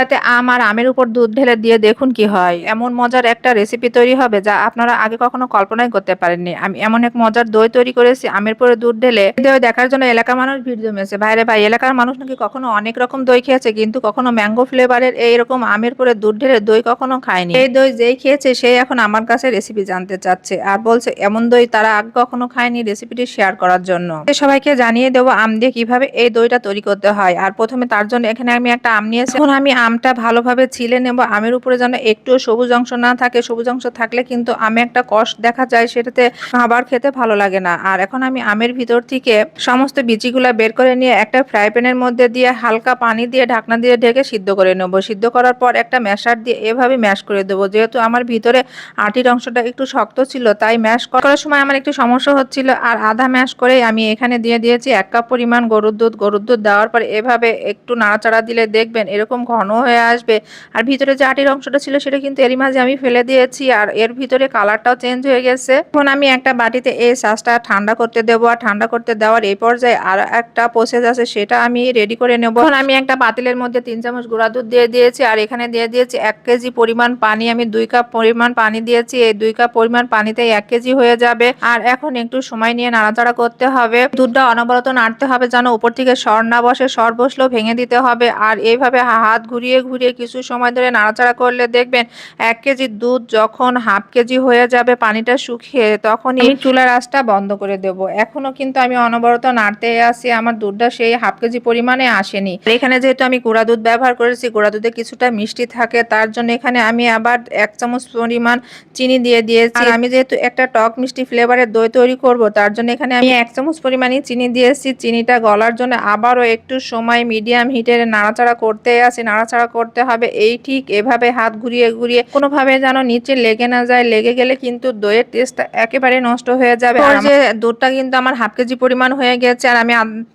তাতে আম আর আমের উপর দুধ ঢেলে দিয়ে দেখুন কি হয়। এমন মজার একটা রেসিপি তৈরি হবে যা আপনারা আগে কখনো কল্পনাই করতে পারেননি। আমি এমন এক মজার দই তৈরি করেছি, আমের পরে দুধ ঢেলে দই দেখার জন্য এলাকার মানুষ ভিড় জমেছে। বাইরে ভাই, এলাকার মানুষ নাকি কখনো অনেক রকম দই খেয়েছে, কিন্তু কখনো ম্যাঙ্গো ফ্লেভারের এইরকম আমের পরে দুধ ঢেলে দই কখনো খায়নি। এই দই যেই খেয়েছে সেই এখন আমার কাছে রেসিপি জানতে চাচ্ছে আর বলছে, এমন দই তারা আগে কখনো খায়নি রেসিপিটি শেয়ার করার জন্য। সবাইকে জানিয়ে দেবো আম দিয়ে কীভাবে এই দইটা তৈরি করতে হয়। আর প্রথমে তার জন্য এখানে আমি একটা আম নিয়েছি। এখন আমি আমটা ভালোভাবে ছিলে নেব। আমের উপরে যেন একটু সবুজ অংশ না থাকে, সবুজ অংশ থাকলে কিন্তু আমে একটা কষ দেখা যায়, সেটাতে খাবার খেতে ভালো লাগে না। আর এখন আমি আমের ভিতর থেকে সমস্ত বিচিগুলা বের করে নিয়ে একটা ফ্রাই প্যানের মধ্যে দিয়ে হালকা পানি দিয়ে ঢাকনা দিয়ে ঢেকে সিদ্ধ করে নেব। সিদ্ধ করার পর একটা ম্যাশার দিয়ে এভাবে ম্যাশ করে দেবো। যেহেতু আমার ভিতরে আটির অংশটা একটু শক্ত ছিল, তাই ম্যাশ করার সময় আমার একটু সমস্যা হচ্ছিল। আর আধা ম্যাশ করে আমি এখানে দিয়ে দিয়েছি এক কাপ পরিমাণ গরুর দুধ। গরুর দুধ দেওয়ার পর এভাবে একটু নাড়াচাড়া দিলে দেখবেন এরকম ঘন হয়ে আসবে। আর ভিতরে যে আটির অংশটা ছিল সেটা কিন্তু এরই মাঝে আমি ফেলে দিয়েছি আর এর ভিতরে কালারটাও চেঞ্জ হয়ে গেছে। এখন আমি একটা বাটিতে এই সাসটা ঠান্ডা করতে দেবো আর ঠান্ডা করতে দেওয়ার এই পর্যায়ে আর একটা প্রসেস আছে সেটা আমি রেডি করে নেব। এখন আমি একটা পাতিলের মধ্যে তিন চামচ গুঁড়া দুধ দিয়ে দিয়েছি আর এখানে দিয়ে দিয়েছি এক কেজি পরিমাণ পানি। আমি দুই কাপ পরিমাণ পানি দিয়েছি। এই দুই কাপ পরিমাণ পানিতে এক কেজি হয়ে যাবে। আর এখন একটু সময় নিয়ে নাড়াচাড়া করতে হবে। দুধটা অনবরত নাড়তে হবে যেন উপর থেকে সর না বসে, সর বসলেও ভেঙে দিতে হবে। আর এইভাবে হাত ঘুরিয়ে ঘুরিয়ে ঘুরিয়ে কিছু সময় ধরে নাড়াচাড়া করলে দেখবেন এক কেজি দুধ যখন হাফ কেজি হয়ে যাবে পানিটা শুকিয়ে তখন এই চুলার আঁচটা বন্ধ করে দেব। এখনও কিন্তু আমি অনবরত নাড়তে আসি, আমার দুধটা সেই হাফ কেজি পরিমাণে আসেনি। এখানে যেহেতু আমি গুঁড়া দুধ ব্যবহার করেছি, গুঁড়া দুধে কিছুটা মিষ্টি থাকে, তার জন্য এখানে আমি আবার এক চামচ পরিমাণ চিনি দিয়ে দিয়েছি। আমি যেহেতু একটা টক মিষ্টি ফ্লেভারের দই তৈরি করব, তার জন্য এখানে আমি এক চামচ পরিমাণই চিনি দিয়েছি। চিনিটা গলার জন্য আবারও একটু সময় মিডিয়াম হিটে নাড়াচাড়া করতে আসি, নাড়াচাড়া করতে হবে। এই ঠিক এভাবে হাত ঘুরিয়ে ঘুরিয়ে কোনোভাবে যেন নিচে লেগে না যায়। লেগে গেলে কিন্তু দইয়ের টেস্টটা একেবারে নষ্ট হয়ে যাবে। আর যে দুধটা কিন্তু আমার হাফ কেজি পরিমাণ হয়ে গেছে আর আমি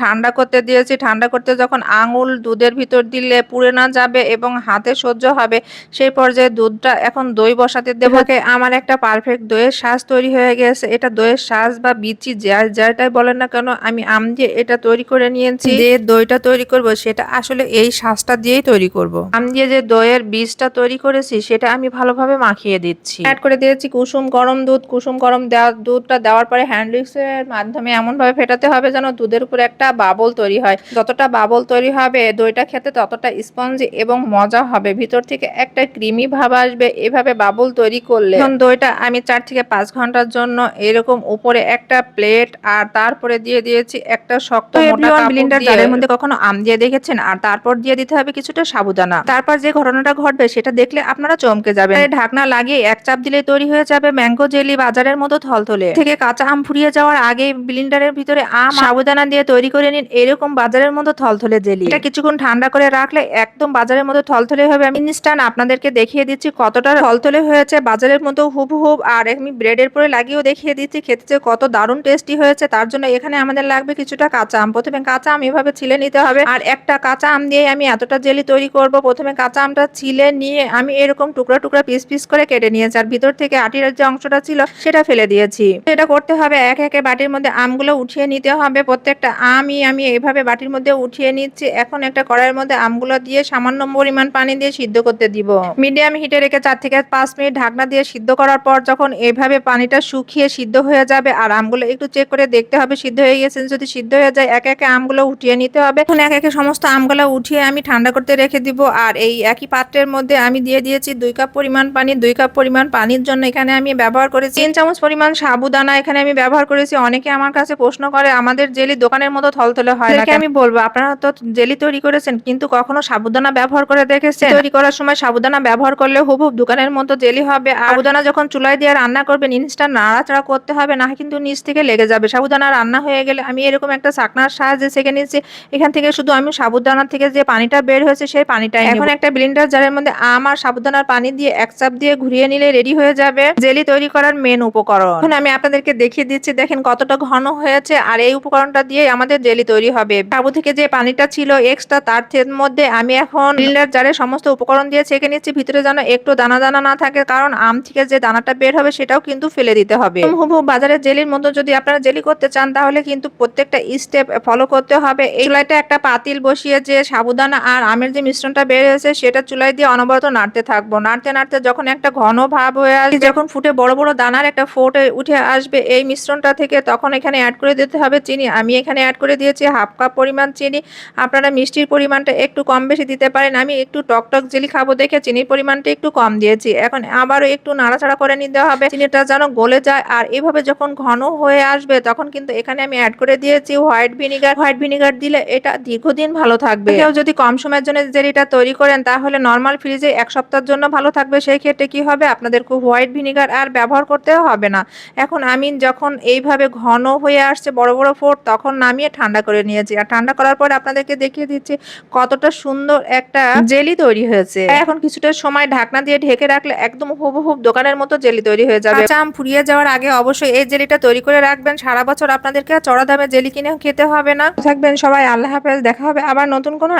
ঠান্ডা করতে দিয়েছি। ঠান্ডা করতে যখন আঙুল দুধের ভিতর দিলে পুড়ে না যাবে এবং হাতে সহ্য হবে সেই পর্যায়ে দুধটা এখন দই বসাতে দেবো। আমার একটা পারফেক্ট দইয়ের শ্বাস তৈরি হয়ে গেছে। এটা দইয়ের শ্বাস বা বিচি যা যাটাই বলেন না কেন আমি আম দিয়ে এটা তৈরি করে নিয়েছি। যে দইটা তৈরি করব সেটা আসলে এই শ্বাসটা দিয়েই তৈরি করব। আম দিয়ে যে দইয়ের বীজটা তৈরি করেছি সেটা আমি ভালোভাবে মাখিয়ে দিচ্ছি। অ্যাড করে দিয়েছি কুসুম গরম দুধ। কুসুম গরম দেওয়া দুধটা দেওয়ার পরে হ্যান্ড এর মাধ্যমে এমন ভাবে ফেটাতে হবে যেন দুধের উপরে একটা বাবল তৈরি হয়। যতটা বাবল তৈরি হবে দইটা খেতে ততটা স্পঞ্জি এবং মজা হবে। ভিতর থেকে একটা ক্রিমি ভাব আসবে। এভাবে বাবল তৈরি করলে এখন দইটা আমি চার থেকে পাঁচ ঘণ্টার জন্য এরকম উপরে একটা প্লেট আর তারপরে দিয়ে দিয়েছি একটা শক্ত মোটা ব্লিন্ডার জারের মধ্যে কখনো আম দিয়ে দেখেছেন? আর তারপর দিয়ে দিতে হবে কিছুটা সাবুদানা। তারপর যে ঘটনাটা ঘটবে সেটা দেখলে আপনারা চমকে যাবেন। ঢাকনা লাগিয়ে এক চাপ দিলে তৈরি হয়ে যাবে ম্যাঙ্গো জেলি বাজারের মতো থলথলে। থেকে কাঁচা আম ফুরিয়ে যাওয়ার আগে ব্লিন্ডারের ভিতরে আম সাবুদানা দিয়ে তৈরি করে নিন। এরকম বাজারের মতো থলথলে জেলি। এটা কিছুক্ষণ ঠান্ডা করে রাখলে একদম বাজারের মতো থলথলে হবে আমি ইনস্ট্যান্ট আপনাদেরকে দেখিয়ে দিচ্ছি কতটা থলথলে হয়েছে। বাজারের মতো হুবহুব আর আমি ব্রেডের পরে লাগিয়েও দেখিয়ে দিচ্ছি। খেতে যে কত দারুণ টেস্টি হয়েছে তার জন্য এখানে আমাদের লাগবে কিছুটা কাঁচা আম। প্রথমে কাঁচা আম এভাবে ছিলে নিতে হবে। আর একটা কাঁচা আম দিয়ে আমি এতটা জেলি তৈরি করব। প্রথমে কাঁচা আমটা ছিলে নিয়ে আমি এরকম টুকরা টুকরা পিস পিস করে কেটে নিয়েছি আর ভিতর থেকে আটির যে অংশটা ছিল সেটা ফেলে দিয়েছি। এটা করতে হবে এক একে বাটির মধ্যে আমগুলো উঠিয়ে নিতে হবে। প্রত্যেকটা আমই আমি এইভাবে বাটির মধ্যে উঠিয়ে নিচ্ছি। এখন একটা কড়াইয়ের মধ্যে আমগুলো দিয়ে সামান্য পরিমাণ পানি দিয়ে সিদ্ধ করতে দিব। মিডিয়াম হিটে রেখে চার থেকে পাঁচ মিনিট ঢাকনা দিয়ে সিদ্ধ করার পর যখন এইভাবে পানিটা শুকিয়ে সিদ্ধ হয়ে যাবে আর আমগুলো একটু চেক করে দেখতে হবে সিদ্ধ হয়ে গেছে যদি সিদ্ধ হয়ে যায়, এক একে আমগুলো উঠিয়ে নিতে হবে। এখন এক একে সমস্ত আমগুলো উঠিয়ে আমি ঠান্ডা করতে রেখে দিব আর এই একই পাত্রের মধ্যে আমি দিয়ে দিয়েছি দুই কাপ পরিমাণ পানি দুই কাপ পরিমাণ পানির জন্য এখানে আমি ব্যবহার করেছি তিন চামচ পরিমাণ সাবুদানা এখানে আমি ব্যবহার করেছি। অনেকে আমার কাছে প্রশ্ন করে আমাদের জেলি দোকানের মতো থলথলে হয় না আমি বলব আপনারা তো জেলি তৈরি করেছেন কিন্তু কখনো সাবুদানা ব্যবহার করে দেখেছেন? তৈরি করার সময় সাবুদানা ব্যবহার করলে হুবহুব দোকানের মতো জেলি হবে আর সাবুদানা যখন চুলায় দিয়ে রান্না করবেন ইনস্ট্যান্ট নাড়াচাড়া করতে হবে না কিন্তু নিচ থেকে লেগে যাবে। সাবুদানা রান্না হয়ে গেলে আমি এরকম একটা চাকনার সাহায্যে সেকে নিয়েছি। এখান থেকে শুধু আমি সাবুদানা থেকে যে পানিটা বের হয়েছে সেই পানিটাই এখন একটা ব্লিন্ডার জারের মধ্যে আম আর সাবুদানার পানি দিয়ে এক চাপ দিয়ে ঘুরিয়ে নিলে রেডি হয়ে যাবে। জেলি তৈরি করার মেন উপকরণ। এখন আমি আপনাদেরকে দেখিয়ে দিচ্ছি দেখেন কতটা ঘন হয়েছে আর এই উপকরণটা দিয়ে আমাদের জেলি তৈরি হবে। সাবু থেকে যে পানিটা ছিল এক্সট্রা তার মধ্যে আমি এখন ব্লিন্ডার জারে সমস্ত উপকরণ দিয়ে ছেঁকে নিচ্ছি ভিতরে যেন একটু দানা দানা না থাকে কারণ আম থেকে যে দানাটা বের হবে সেটাও কিন্তু ফেলে দিতে হবে। হুবহু বাজারের জেলির মতো যদি আপনারা জেলি করতে চান তাহলে কিন্তু প্রত্যেকটা স্টেপ ফলো করতে হবে। এই চুলাইটা একটা পাতিল বসিয়ে যে সাবুদানা আর আমের যে মিশ্রণ বের হয়েছে সেটা চুলায় দিয়ে অনবরত নাড়তে থাকব। নাড়তে নাড়তে যখন একটা ঘন ভাব হয়ে আসবে, যখন ফুটে বড় বড় দানার একটা ফোটে উঠে আসবে এই মিশ্রণটা থেকে, তখন এখানে অ্যাড করে দিতে হবে চিনি। আমি এখানে অ্যাড করে দিয়েছি হাফ কাপ পরিমাণ চিনি। আপনারা মিষ্টির পরিমাণটা একটু কম বেশি দিতে পারেন। আমি একটু টক টক জেলি খাব দেখে চিনির পরিমাণটা একটু কম দিয়েছি। এখন আবারও একটু নাড়াচাড়া করে নিতে হবে। চিনিটা যেন গলে যায়। আর এভাবে যখন ঘন হয়ে আসবে, তখন কিন্তু এখানে আমি অ্যাড করে দিয়েছি হোয়াইট ভিনিগার হোয়াইট ভিনিগার দিলে এটা দীর্ঘদিন ভালো থাকবে। কেউ যদি কম সময়ের জন্য জেলিটা তৈরি করেন তাহলে নর্মাল ফ্রিজে এক সপ্তাহের জন্য ভালো থাকবে। সেই ক্ষেত্রে কি হবে? আপনাদের খুব হোয়াইট ভিনিগার আর ব্যবহার করতে হবে না। এখন আমি যখন এইভাবে ঘন হয়ে আসছে বড় বড় ফোট তখন নামিয়ে ঠান্ডা করে নিয়েছি। আর ঠান্ডা করার পর আপনাদেরকে দেখিয়ে দিচ্ছি কতটা সুন্দর একটা জেলি তৈরি হয়েছে। এখন কিছুটা সময় ঢাকনা দিয়ে ঢেকে রাখলে একদম হুবহুব দোকানের মতো জেলি তৈরি হয়ে যাবে। কাঁচা আম ফুরিয়ে যাওয়ার আগে অবশ্যই এই জেলিটা তৈরি করে রাখবেন। সারা বছর আপনাদেরকে চড়া দামে জেলি কিনে খেতে হবে না। থাকবেন সবাই আল্লাহ হাফেজ। দেখা হবে আবার নতুন কোনো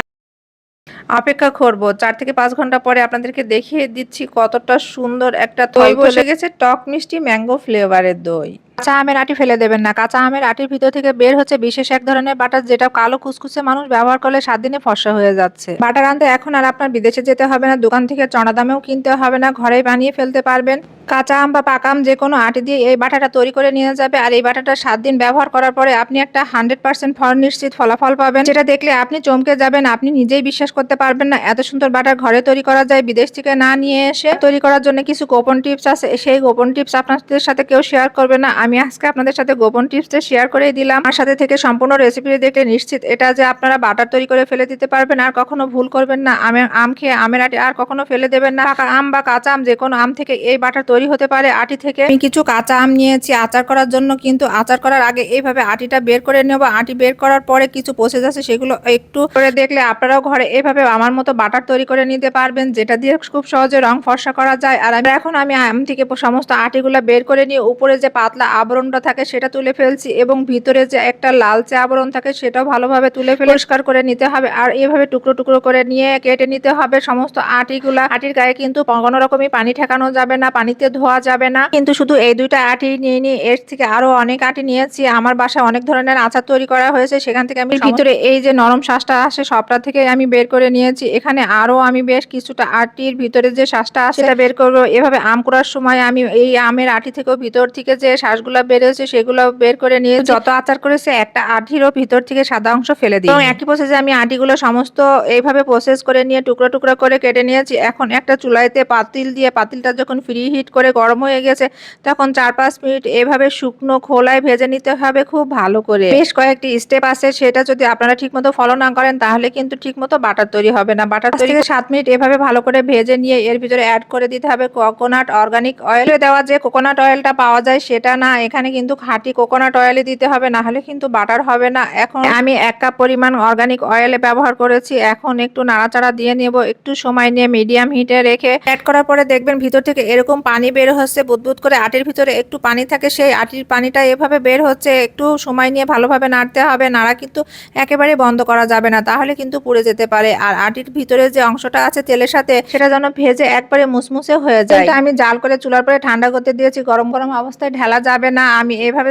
অপেক্ষা করব। চার থেকে পাঁচ ঘণ্টা পরে আপনাদেরকে দেখিয়ে দিচ্ছি কতটা সুন্দর একটা দই বসে গেছে টক মিষ্টি ম্যাঙ্গো ফ্লেভারের দই। কাঁচা আমের আটি ফেলে দেবেন না। কাঁচা আমের আটির ভিতর থেকে বের হচ্ছে বিশেষ এক ধরনের বাটার, যেটা কালো কুচকুচে মানুষ ব্যবহার করলে সাত দিনে ফর্সা হয়ে যাচ্ছে। বাটার আনতে এখন আর আপনার বিদেশে যেতে হবে না, দোকান থেকে চড়া দামেও কিনতে হবে না, ঘরেই বানিয়ে ফেলতে পারবেন। কাঁচা আম বা পাকা আম যে কোনো আটি দিয়ে এই বাটাটা তৈরি করে নিয়ে যাবে, আর এই বাটাটা সাত দিন ব্যবহার করার পরে আপনি একটা হান্ড্রেড পার্সেন্ট ফল নিশ্চিত ফলাফল পাবেন। যেটা দেখলে আপনি চমকে যাবেন, আপনি নিজেই বিশ্বাস করতে পারবেন না, এত সুন্দর বাটার ঘরে তৈরি করা যায়, বিদেশ থেকে না নিয়ে এসে তৈরি করার জন্য কিছু গোপন টিপস আছে, সেই গোপন টিপস আপনাদের সাথে কেউ শেয়ার করবে না। আমি আজকে আপনাদের সাথে গোপন টিপসটা শেয়ার করেই দিলাম। আমার সাথে থেকে সম্পূর্ণ রেসিপি দেখলে নিশ্চিত এটা যে আপনারা বাটার তৈরি করে ফেলে দিতে পারবেন আর কখনো ভুল করবেন না। আমের আম খেয়ে আমের আটি আর কখনো ফেলে দেবেন না। আম বা কাঁচা আম যে কোনো আম থেকে এই বাটার তৈরি হতে পারে। আটি থেকে আমি কিছু কাঁচা আম নিয়েছি। আচার করার জন্য কিন্তু আচার করার আগে এইভাবে আটিটা বের করে নেব। আটি বের করার পরে কিছু প্রসেস আছে সেগুলো একটু করে দেখলে আপনারাও ঘরে এইভাবে আমার মতো বাটার তৈরি করে নিতে পারবেন, যেটা দিয়ে খুব সহজে রং ফর্সা করা যায়। আর এখন আমি আম থেকে সমস্ত আটিগুলো বের করে নিয়ে উপরে যে পাতলা আবরণটা থাকে সেটা তুলে ফেলছি এবং ভিতরে যে একটা লালচে আবরণ থাকে সেটাও ভালোভাবে তুলে ফেলে পরিষ্কার করে নিতে হবে। আর এইভাবে টুকরো টুকরো করে নিয়ে কেটে নিতে হবে। সমস্ত আটিগুলা আটির গায়ে কিন্তু কোনো রকমই পানি ঠেকানো যাবে না পানিতে ধোয়া যাবে না। কিন্তু শুধু এই দুইটা আটি নিয়ে নিয়ে এর থেকে আরও অনেক আটি নিয়েছি। আমার বাসায় অনেক ধরনের আচার তৈরি করা হয়েছে। সেখান থেকে আমি ভিতরে এই যে নরম শ্বাসটা আসে সবটা থেকে আমি বের করে নিয়েছি। এখানে আরও আমি বেশ কিছুটা আটির ভিতরে যে শ্বাসটা আসে সেটা বের করব। এভাবে আম করার সময় আমি এই আমের আটি থেকেও ভিতর থেকে যে শ্বাসগুলো বেরোচ্ছে সেগুলো বের করে নিয়ে যত আচার করেছে একটা আটিরও ভিতর থেকে সাদা অংশ ফেলে দিই এবং একই প্রসেসে আমি আটিগুলো সমস্ত এইভাবে প্রসেস করে নিয়ে টুকরো টুকরো করে কেটে নিয়েছি। এখন একটা চুলাইতে পাতিল দিয়ে পাতিলটা যখন ফ্রি হিট করে গরম হয়ে গেছে তখন চার পাঁচ মিনিট এভাবে শুকনো খোলায় ভেজে নিতে হবে খুব ভালো করে। বেশ কয়েকটি স্টেপ আছে সেটা যদি আপনারা ঠিকমতো ফলো না করেন তাহলে কিন্তু ঠিকমতো বাটার তৈরি হবে না। বাটার তৈরি সাত মিনিট এভাবে ভালো করে ভেজে নিয়ে এর ভিতরে অ্যাড করে দিতে হবে কোকোনাট অর্গানিক অয়েলে দেওয়া যে কোকোনাট অয়েলটা পাওয়া যায় সেটা না এখানে কিন্তু খাঁটি কোকোনাট অয়েলে দিতে হবে না হলে কিন্তু বাটার হবে না। এখন আমি এক কাপ পরিমাণ অর্গানিক অয়েলে ব্যবহার করেছি, এখন একটু নাড়াচাড়া দিয়ে নেব, একটু সময় নিয়ে মিডিয়াম হিটে রেখে। অ্যাড করার পরে দেখবেন ভিতর থেকে এরকম পানি বের হচ্ছে, বুদবুদ করে আটির ভিতরে একটু পানি থাকে, সেই আটির পানিটা এভাবে বের হচ্ছে, একটু সময় নিয়ে ভালোভাবে নাড়তে হবে, নাড়া কিন্তু একেবারে বন্ধ করা যাবে না, তাহলে কিন্তু পুড়ে যেতে পারে। আর আটির ভিতরে যে অংশটা আছে তেলের সাথে, সেটা যেন ভেজে একবারে মুসমুসে হয়ে যায়। আমি জাল করে চুলার পরে ঠান্ডা করতে দিয়েছি, গরম গরম অবস্থায় ঢেলা যাবে না, আমি এভাবে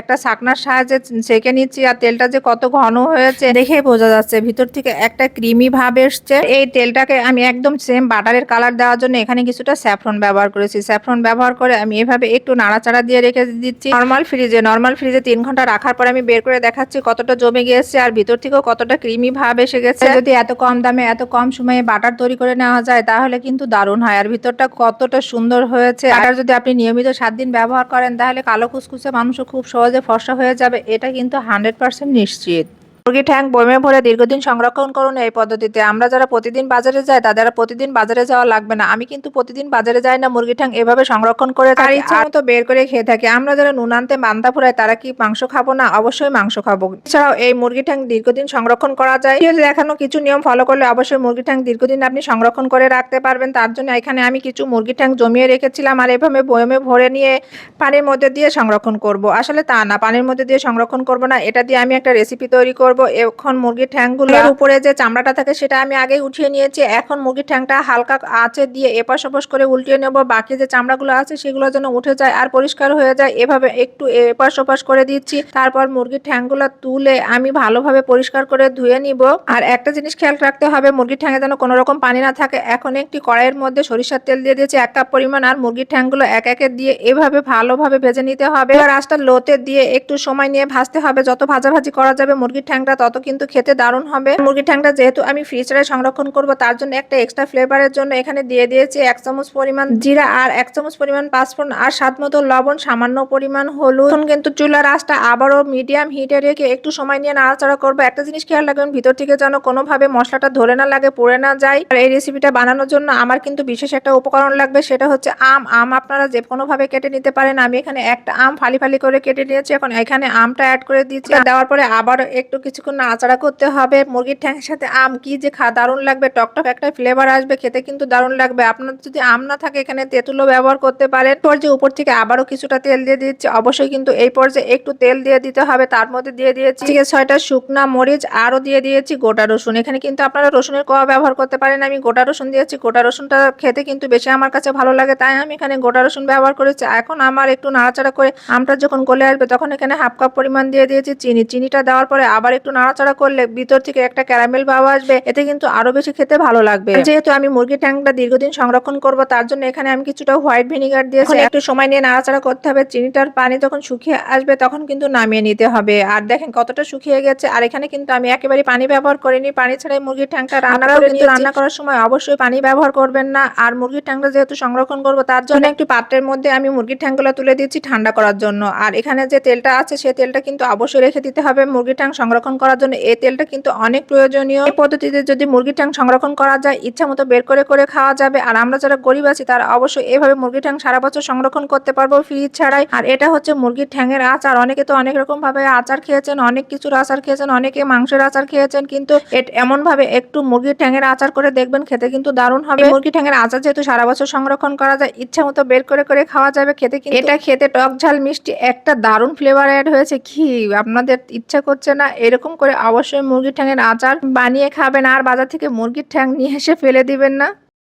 একটা শাকনার সাহায্যে সেকে নিচ্ছি আর তেলটা যে কত ঘন হয়েছে দেখেই বোঝা যাচ্ছে। ভিতর থেকে একটা ক্রিমি ভাব এসছে। এই তেলটাকে আমি একদম সেম বাটারের কালার দেওয়ার জন্য এখানে কিছুটা স্যাফরন ব্যবহার করেছি। স্যাফরন ব্যবহার করে আমি এভাবে একটু নাড়াচাড়া দিয়ে রেখে দিচ্ছি। নর্মাল ফ্রিজে নর্মাল ফ্রিজে তিন ঘণ্টা রাখার পর আমি বের করে দেখাচ্ছি কতটা জমে গিয়েছে আর ভিতর থেকেও কতটা ক্রিমি ভাব এসে গেছে। যদি এত কম দামে, এত কম সময়ে বাটার তৈরি করে নেওয়া যায় তাহলে কিন্তু দারুণ হয়। আর ভিতরটা কতটা সুন্দর হয়েছে। আর যদি আপনি নিয়মিত সাত দিন ব্যবহার করেন তাহলে কালো কুচকুচে মানুষও খুব সহজে ফর্সা হয়ে যাবে এটা কিন্তু হান্ড্রেড পার্সেন্ট নিশ্চিত। মুরগি ঠ্যাং বয়মে ভরে দীর্ঘদিন সংরক্ষণ করুন এই পদ্ধতিতে। আমরা যারা প্রতিদিন বাজারে যাই তাদের প্রতিদিন বাজারে যাওয়া লাগবে না। আমি কিন্তু প্রতিদিন বাজারে যাই না মুরগি ঠ্যাং এভাবে সংরক্ষণ করে থাকি। ইচ্ছা মতো বের করে খেয়ে থাকি। আমরা যারা নুন আনতে মান্দা ফুরাই তারা কি মাংস খাব না? অবশ্যই মাংস খাব। এছাড়াও এই মুরগি ঠ্যাং দীর্ঘদিন সংরক্ষণ করা যায়। দেখানো কিছু নিয়ম ফলো করলে অবশ্যই মুরগি ঠ্যাং দীর্ঘদিন আপনি সংরক্ষণ করে রাখতে পারবেন। তার জন্য এখানে আমি কিছু মুরগি ঠ্যাং জমিয়ে রেখেছিলাম আর এভাবে বয়মে ভরে নিয়ে পানির মধ্যে দিয়ে সংরক্ষণ করব। আসলে তা না। পানির মধ্যে দিয়ে সংরক্ষণ করব না। এটা দিয়ে আমি একটা রেসিপি তৈরি করব। করব। এখন মুরগির ঠ্যাংগুলো এর উপরে যে চামড়াটা থাকে সেটা আমি আগে উঠিয়ে নিয়েছি। এখন মুরগির ঠ্যাংটা হালকা আঁচে দিয়ে এপাশ ওপাশ করে উল্টিয়ে নেব। বাকি যে চামড়াগুলো আছে সেগুলো যেন উঠে যায় আর পরিষ্কার হয়ে যায় এভাবে একটু এপাশ ওপাশ করে দিচ্ছি। তারপর মুরগির ঠ্যাংগুলো তুলে আমি ভালোভাবে পরিষ্কার করে ধুয়ে নিব। আর একটা জিনিস খেয়াল রাখতে হবে মুরগির ঠ্যাঙে যেন কোনো রকম পানি না থাকে। এখন একটি কড়াইয়ের মধ্যে সরিষার তেল দিয়ে দিয়েছি এক কাপ পরিমাণ। আর মুরগির ঠ্যাংগুলো এক একে দিয়ে এভাবে ভালোভাবে ভেজে নিতে হবে। আর আঁচটা লোতে দিয়ে একটু সময় নিয়ে ভাজতে হবে। যত ভাজাভাজি করা যাবে মুরগির ঠ্যাংটা, তত কিন্তু খেতে দারুণ হবে। মুরগির ঠ্যাংটা যেহেতু আমি ফ্রিজে সংরক্ষণ করব, তার জন্য একটা এক্সট্রা ফ্লেভারের জন্য এখানে দিয়ে দিয়েছি এক চামচ পরিমাণ জিরা আর এক চামচ পরিমাণ পাঁচফোড়ন আর স্বাদ মতো লবণ, সামান্য পরিমাণ হলুদ। কিন্তু চুলার আঁচটা আবারও মিডিয়াম হিটে রেখে একটু সময় নিয়ে নাড়াচাড়া করব। একটা জিনিস খেয়াল রাখবেন, ভিতর থেকে যেন কোনোভাবে মশলাটা ধরে না লাগে, পড়ে না যায়। আর এই রেসিপিটা বানানোর জন্য আমার কিন্তু বিশেষ একটা উপকরণ লাগবে, সেটা হচ্ছে আম। আম আপনারা যে কোনোভাবে কেটে নিতে পারেন, আমি এখানে একটা আম ফালি ফালি করে কেটে নিয়েছি। এখন এখানে আমটা অ্যাড করে দিচ্ছি। দেওয়ার পরে আবার একটু কিছুক্ষণ নাড়াচাড়া করতে হবে। মুরগির ঠ্যাংয়ের সাথে আম কি যে খা দারুণ লাগবে। টকটক একটা ফ্লেভার আসবে খেতে কিন্তু দারুণ লাগবে। আপনার যদি আম না থাকে এখানে তেঁতুলও ব্যবহার করতে পারেন। পর্যায়ে উপর থেকে আবারও কিছুটা তেল দিয়ে দিচ্ছি অবশ্যই কিন্তু এই পর্যায়ে একটু তেল দিয়ে দিতে হবে। তার মধ্যে দিয়ে দিয়েছি থেকে ছয়টা শুকনা মরিচ আরও দিয়ে দিয়েছি গোটা রসুন। এখানে কিন্তু আপনারা রসুনের কোয়া ব্যবহার করতে পারেন। আমি গোটা রসুন দিয়েছি। গোটা রসুনটা খেতে কিন্তু বেশি আমার কাছে ভালো লাগে তাই আমি এখানে গোটা রসুন ব্যবহার করেছি। এখন আমার একটু নাড়াচাড়া করে আমটা যখন গলে আসবে তখন এখানে হাফ কাপ পরিমাণ দিয়ে দিয়েছি চিনি। চিনিটা দেওয়ার পরে আবার একটু নাড়াচাড়া করলে ভিতর থেকে একটা ক্যারামেল ভাব আসবে এতে কিন্তু আরও বেশি খেতে ভালো লাগবে। যেহেতু আমি মুরগির ট্যাংটা দীর্ঘদিন সংরক্ষণ করব তার জন্য এখানে আমি কিছুটা হোয়াইট ভিনিগার দিয়েছি। একটু সময় নিয়ে নাড়াচাড়া করতে হবে চিনিটার পানি যখন শুকিয়ে আসবে তখন কিন্তু নামিয়ে নিতে হবে। আর দেখেন কতটা শুকিয়ে গেছে আর এখানে কিন্তু আমি একেবারে পানি ব্যবহার করিনি পানি ছাড়াই মুরগির ট্যাংটা রান্না করে কিন্তু রান্না করার সময় অবশ্যই পানি ব্যবহার করবেন না আর মুরগির ট্যাংটা যেহেতু সংরক্ষণ করব তার জন্য একটি পাত্রের মধ্যে আমি মুরগির ঠ্যাংগুলো তুলে দিচ্ছি ঠান্ডা করার জন্য। আর এখানে যে তেলটা আছে সেই তেলটা কিন্তু অবশ্যই রেখে দিতে হবে মুরগির ট্যাং সংরক্ষণ করার জন্য এই তেলটা কিন্তু অনেক প্রয়োজনীয়। এই পদ্ধতিতে যদি মুরগির ঠ্যাং সংরক্ষণ করা যায়, ইচ্ছা মতো বের করে করে খাওয়া যাবে। আর আমরা যারা গরিব আছি, তারা অবশ্যই এভাবে মুরগির ঠ্যাং সারা বছর সংরক্ষণ করতে পারব ফ্রিজ ছাড়াই। আর এটা হচ্ছে মুরগির ঠ্যাংয়ের আচার। অনেকে তো অনেক রকম ভাবে আচার খেয়েছেন, অনেক কিছুর আচার খেয়েছেন, অনেকে মাংসের আচার খেয়েছেন, কিন্তু এমন ভাবে একটু মুরগির ঠ্যাংয়ের আচার করে দেখবেন, খেতে কিন্তু দারুণ হবে। এই মুরগির ঠ্যাংয়ের আচার যেহেতু সারা বছর সংরক্ষণ করা যায়, ইচ্ছা মতো বের করে করে খাওয়া যাবে, খেতে কিন্তু এটা খেতে টক ঝাল মিষ্টি একটা দারুণ ফ্লেভার অ্যাড হয়েছে। কি আপনাদের ইচ্ছা করছে না? এরকম করে অবশ্যই মুরগির ঠ্যাংয়ের আচার বানিয়ে খাবেন আর বাজার থেকে মুরগির ঠ্যাং নিয়ে এসে ফেলে দিবেন না।